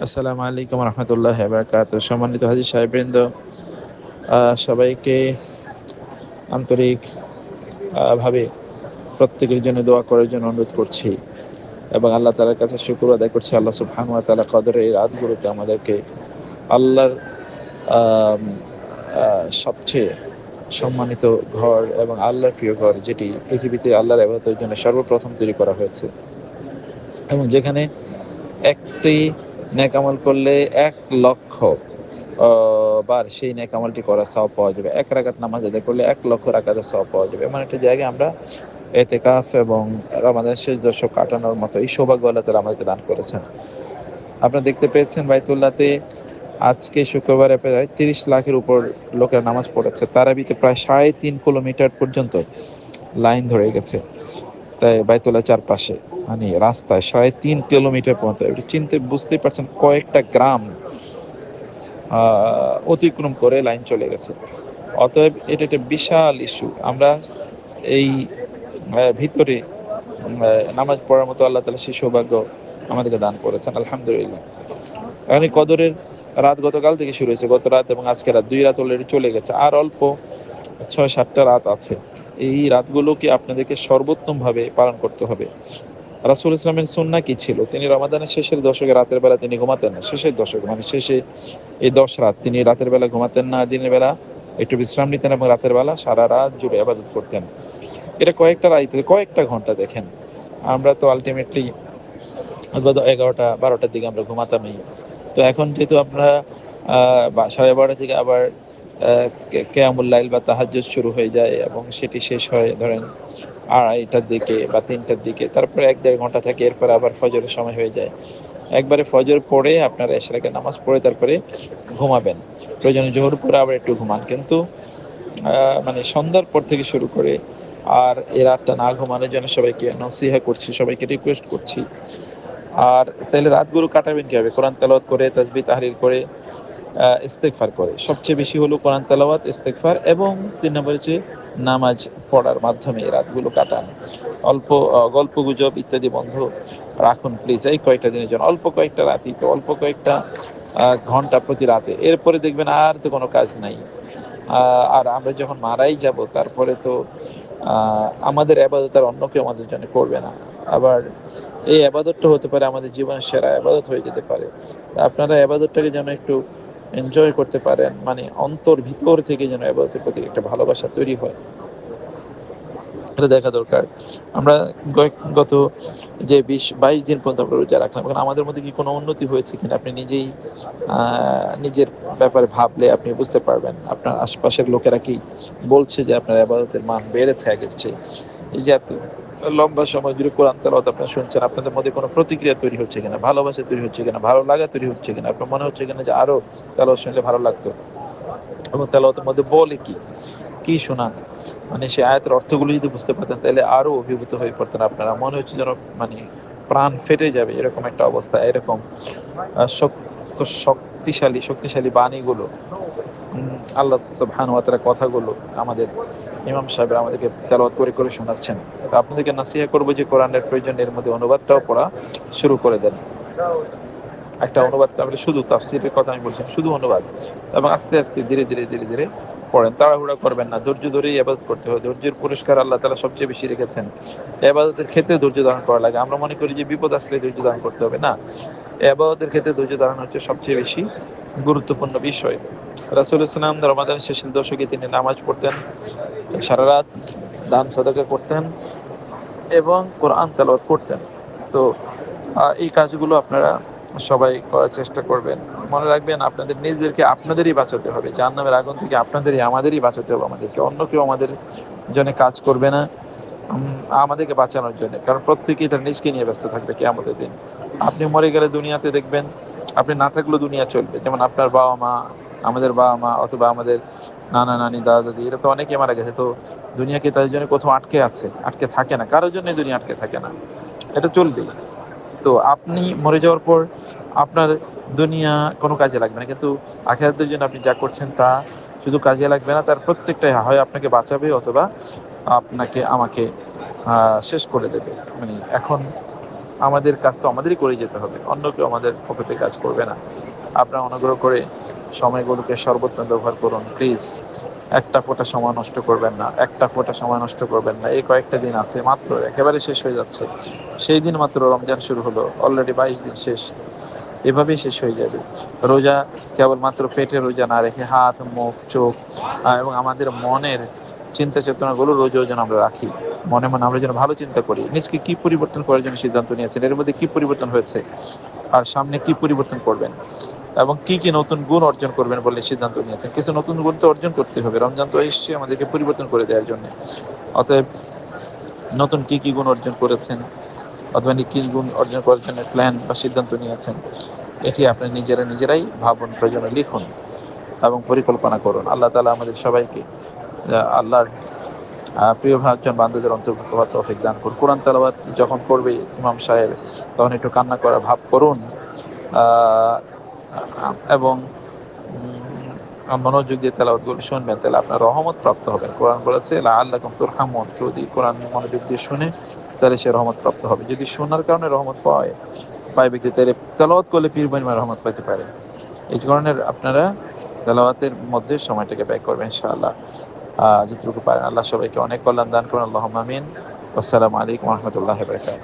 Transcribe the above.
আসসালামু আলাইকুম রহমতুল্লাহ বারকাত সম্মানিত হাজির সাহেববৃন্দ আহ, সবাইকে আন্তরিক ভাবে প্রত্যেকের জন্য দোয়া করার জন্য অনুরোধ করছি এবং আল্লাহ তালার কাছে শুক্র আদায় করছি। আল্লাহ সুবহানু ওয়া তাআলা কদরের এই রাতগুলোতে আমাদেরকে আল্লাহর সবচেয়ে সম্মানিত ঘর এবং আল্লাহর প্রিয় ঘর যেটি পৃথিবীতে আল্লাহর আবাদতের জন্য সর্বপ্রথম তৈরি করা হয়েছে এবং যেখানে একটি নেক আমল করলে এক লক্ষ বার সেই নেক আমলটি করা সব পাওয়া যাবে। এক রাকাত নামাজ আদায় করলে এক লক্ষ রাকাতের সব পাওয়া যাবে। এমন একটা জায়গায় আমরা এতেকাফ এবং আমাদের শেষ দর্শক কাটানোর মতো এই সৌভাগ্য আল্লাহ তালা আমাদেরকে দান করেছেন। আপনারা দেখতে পেয়েছেন বাইতুল্লাতে আজকে শুক্রবারে প্রায় তিরিশ লাখের উপর লোকেরা নামাজ পড়েছে। তারাবিতে প্রায় সাড়ে তিন কিলোমিটার পর্যন্ত লাইন ধরে গেছে। তাই বাইতুল্লাহ চারপাশে মানে রাস্তায় সাড়ে তিন কিলোমিটার পর্যন্ত। চিনতে, বুঝতেই পারছেন, কয়েকটা গ্রাম অতিক্রম করে লাইন চলে গেছে। অতএব এটা একটা বিশাল ইস্যু আমরা এই ভিতরে নামাজ পড়ার মতো আল্লাহ তালা সেই সৌভাগ্য আমাদেরকে দান করেছেন, আলহামদুলিল্লাহ। এখন কদরের রাত গতকাল থেকে শুরু হয়েছে, গত রাত এবং আজকে রাত দুই রাত অলরেডি চলে গেছে। আর অল্প ছয়, সাতটা রাত আছে। এই রাতগুলোকে আপনাদেরকে সর্বোত্তমভাবে পালন করতে হবে। রাসুল ইসলামের সুন্না কি ছিল? তিনি রমাদানের শেষের দশকে রাতের বেলা তিনি ঘুমাতেন না। শেষের দশক মানে শেষে এই দশ রাত তিনি রাতের বেলা ঘুমাতেন না, দিনের বেলা একটু বিশ্রাম নিতেন এবং রাতের বেলা সারা রাত জুড়ে আবাদত করতেন। এটা কয়েকটা রাত কয়েকটা ঘণ্টা দেখেন। আমরা তো আলটিমেটলি এগারোটা, বারোটার দিকে আমরা ঘুমাতামই। তো এখন যেহেতু আমরা সাড়ে বারোটা থেকে আবার কেয়ামুল্লাইল বা তাহাজ্জুদ শুরু হয়ে যায় এবং সেটি শেষ হয়, ধরেন আড়াইটার দিকে বা তিনটার দিকে, তারপরে এক দেড় ঘণ্টা থাকে, এরপর আবার ফজরের সময় হয়ে যায়। একবারে ফজর পড়ে আপনার এশরাকে নামাজ পড়ে তারপরে ঘুমাবেন। প্রয়োজনে জোহর পরে আবার একটু ঘুমান। কিন্তু মানে সন্ধ্যার পর থেকে শুরু করে আর এই রাতটা না ঘুমানোর জন্য সবাইকে নসিহা করছি, সবাইকে রিকোয়েস্ট করছি। আর তাহলে রাতগুলো কাটাবেন কীভাবে? কোরআন তেলাওয়াত করে তাসবি তাহারির করে আহ, ইস্তেগফার করে। সবচেয়ে বেশি হলো কোরআন তেলাওয়াত ইস্তেগফার এবং তিন নম্বর হচ্ছে নামাজ পড়ার মাধ্যমে রাতগুলো কাটান। অল্প গল্প গুজব ইত্যাদি বন্ধ রাখুন প্লিজ এই কয়েকটা দিনের জন্য। অল্প কয়েকটা রাতই তো অল্প কয়েকটা ঘণ্টা প্রতি রাতে। এরপরে দেখবেন আর তো কোনো কাজ নাই। আর আমরা যখন মারাই যাব তারপরে তো আমাদের আবাদত আর অন্য কেউ আমাদের জন্য করবে না। আবার এই আবাদতটা হতে পারে আমাদের জীবনের সেরা আবাদত হয়ে যেতে পারে। আপনারা আবাদতটাকে যেন একটু এনজয় করতে পারেন মানে অন্তর ভিতর থেকে যেন আবাদতের প্রতি একটা ভালোবাসা তৈরি হয়। এটা দেখা দরকার। আমরা গত যে বিশ, বাইশ দিন পর্যন্ত আমরা রোজা রাখলাম, এখন আমাদের মধ্যে কি কোনো উন্নতি হয়েছে কিনা আপনি নিজেই নিজের ব্যাপারে ভাবলে আপনি বুঝতে পারবেন। আপনার আশপাশের লোকেরা কি বলছে যে আপনার আবাদতের মান বেড়েছে আগের চেয়ে? এই যে লম্বা সময় জুড়ে কোরআন তেলাওয়াত আপনারা শুনছেন, আপনাদের মধ্যে কোনো প্রতিক্রিয়া তৈরি হচ্ছে কিনা, ভালোবাসা তৈরি হচ্ছে কিনা, ভালো লাগা তৈরি হচ্ছে কিনা, আপনার মনে হচ্ছে কিনা যে আরও তেলাওয়াত শুনলে ভালো লাগতো? এবং তেলাওয়াতের মধ্যে বলে কি? কি শোনান মানে সে আয়াতের অর্থগুলো যদি বুঝতে পারতেন, তাহলে আরও অভিভূত হয়ে পড়তেন আপনারা। মনে হচ্ছে যেন মানে প্রাণ ফেটে যাবে, এরকম একটা অবস্থা, এরকম। শক্ত, শক্তিশালী শক্তিশালী বাণীগুলো আল্লাহ সুবহানাহু ওয়া কথাগুলো আমাদের ইমাম সাহেব আমাদেরকে তেলাওয়াত করে করে শোনাচ্ছেন। আপনাদেরকে নাসিহা করব যে কোরআনের প্রয়োজন, এর মধ্যে অনুবাদটাও পড়া শুরু করে দেন। একটা অনুবাদ তারপরে শুধু তাফসিরের কথা আমি বলছি শুধু অনুবাদ। এবং আস্তে আস্তে ধীরে ধীরে ধীরে ধীরে পড়েন। তাড়াহুড়া করবেন না, ধৈর্য ধরেই আবাদত করতে হবে। ধৈর্যের পুরস্কার আল্লাহ তালা সবচেয়ে বেশি রেখেছেন। আবাদতের ক্ষেত্রে ধৈর্য ধারণ করা লাগে। আমরা মনে করি যে বিপদ আসলে ধৈর্য ধারণ করতে হবে না। আবাদতের ক্ষেত্রে ধৈর্য ধারণ হচ্ছে সবচেয়ে বেশি গুরুত্বপূর্ণ বিষয়। রাসুল ইসলাম রমাদান শেষের দশকে তিনি নামাজ পড়তেন। সারা রাত দান সাদাকা করতেন এবং কোরআন তেলাওয়াত করতেন। তো এই কাজগুলো আপনারা সবাই করার চেষ্টা করবেন। মনে রাখবেন, আপনাদের নিজেদেরকে আপনাদেরই বাঁচাতে হবে। জাহান্নামের আগুন থেকে আপনাদেরই, আমাদেরই বাঁচাতে হবে আমাদেরকে। অন্য কেউ আমাদের জন্য কাজ করবে না আমাদেরকে বাঁচানোর জন্য। কারণ প্রত্যেকেই তার নিজকে নিয়ে ব্যস্ত থাকবে কে আমাদের দিন। আপনি মরে গেলে দুনিয়াতে দেখবেন, আপনি না থাকলেও দুনিয়া চলবে। যেমন আপনার বাবা মা আমাদের বাবা মা অথবা আমাদের নানা, নানি দাদা দাদি এরা তো অনেকে মারা গেছে। তো দুনিয়াকে তাদের জন্য কোথাও আটকে আছে, আটকে থাকে না। কারোর জন্য দুনিয়া আটকে থাকে না। এটা চলবেই। তো আপনি মরে যাওয়ার পর আপনার দুনিয়া কোনো কাজে লাগবে না। কিন্তু আখেরাতের জন্য আপনি যা করছেন তা শুধু কাজে লাগবে না, তার প্রত্যেকটাই হয় আপনাকে বাঁচাবে অথবা আপনাকে, আমাকে শেষ করে দেবে। মানে এখন আমাদের কাজ তো আমাদেরই করে যেতে হবে। অন্য কেউ আমাদের থেকে কাজ করবে না। আপনারা অনুগ্রহ করে সময়গুলোকে সর্বোত্তম ব্যবহার করুন প্লিজ একটা ফোঁটা সময় নষ্ট করবেন না, একটা ফোঁটা সময় নষ্ট করবেন না। এই কয়েকটা দিন আছে, মাত্র একেবারে শেষ হয়ে যাচ্ছে। সেই দিন মাত্র রমজান শুরু হলো অলরেডি বাইশ দিন শেষ। এভাবেই শেষ হয়ে যাবে। রোজা কেবলমাত্র পেটে রোজা না রেখে হাত, মুখ, চোখ এবং আমাদের মনের চিন্তা চেতনাগুলো রোজও যেন আমরা রাখি। মনে মনে আমরা যেন ভালো চিন্তা করি। নিজকে কি পরিবর্তন করার জন্য সিদ্ধান্ত নিয়েছেন? এর মধ্যে কি পরিবর্তন হয়েছে? আর সামনে কি পরিবর্তন করবেন? এবং কি কি নতুন গুণ অর্জন করবেন বলে সিদ্ধান্ত নিয়েছেন। কিছু নতুন গুণ তো অর্জন করতে হবে। রমজান তো এসছে, আমাদেরকে পরিবর্তন করে দেওয়ার জন্য। অতএব নতুন কি কি গুণ অর্জন করেছেন অথবা কি গুণ অর্জন করার জন্য প্ল্যান বা সিদ্ধান্ত নিয়েছেন, এটি আপনি নিজেরা নিজেরাই ভাবুন, প্রয়োজনে লিখুন এবং পরিকল্পনা করুন। আল্লাহ তালা আমাদের সবাইকে আল্লাহর প্রিয় ভাজন বান্ধবদের অন্তর্ভুক্ত হওয়ার তৌফিক দান করুন। কোরআন তালাবাদ যখন করবে ইমাম সাহেব, তখন একটু কান্না করা ভাব করুন। এবং মনোযোগ দিয়ে তেলাওয়াতগুলো শুনবেন, তাহলে আপনার রহমত প্রাপ্ত হবেন কোরআন বলেছে আল্লাহ তোর হামন কেউ যদি কোরআন মনোযোগ দিয়ে শুনে, তাহলে সে রহমত প্রাপ্ত হবে। যদি শোনার কারণে রহমত পায় পায় ব্যক্তি, তাহলে তেলাওয়াত করলে পীর বানিমা রহমত পাইতে পারে। এই ধরনের আপনারা তেলাওয়াতের মধ্যে সময়টাকে ব্যয় করবেন, ইনশাআল্লাহ। যতটুকু পারেন। আল্লাহ সবাইকে অনেক কল্যাণ দান করুন। আল্লাহ আমিন। আসসালামু আলাইকুম রহমতুল্লাহ বরকাত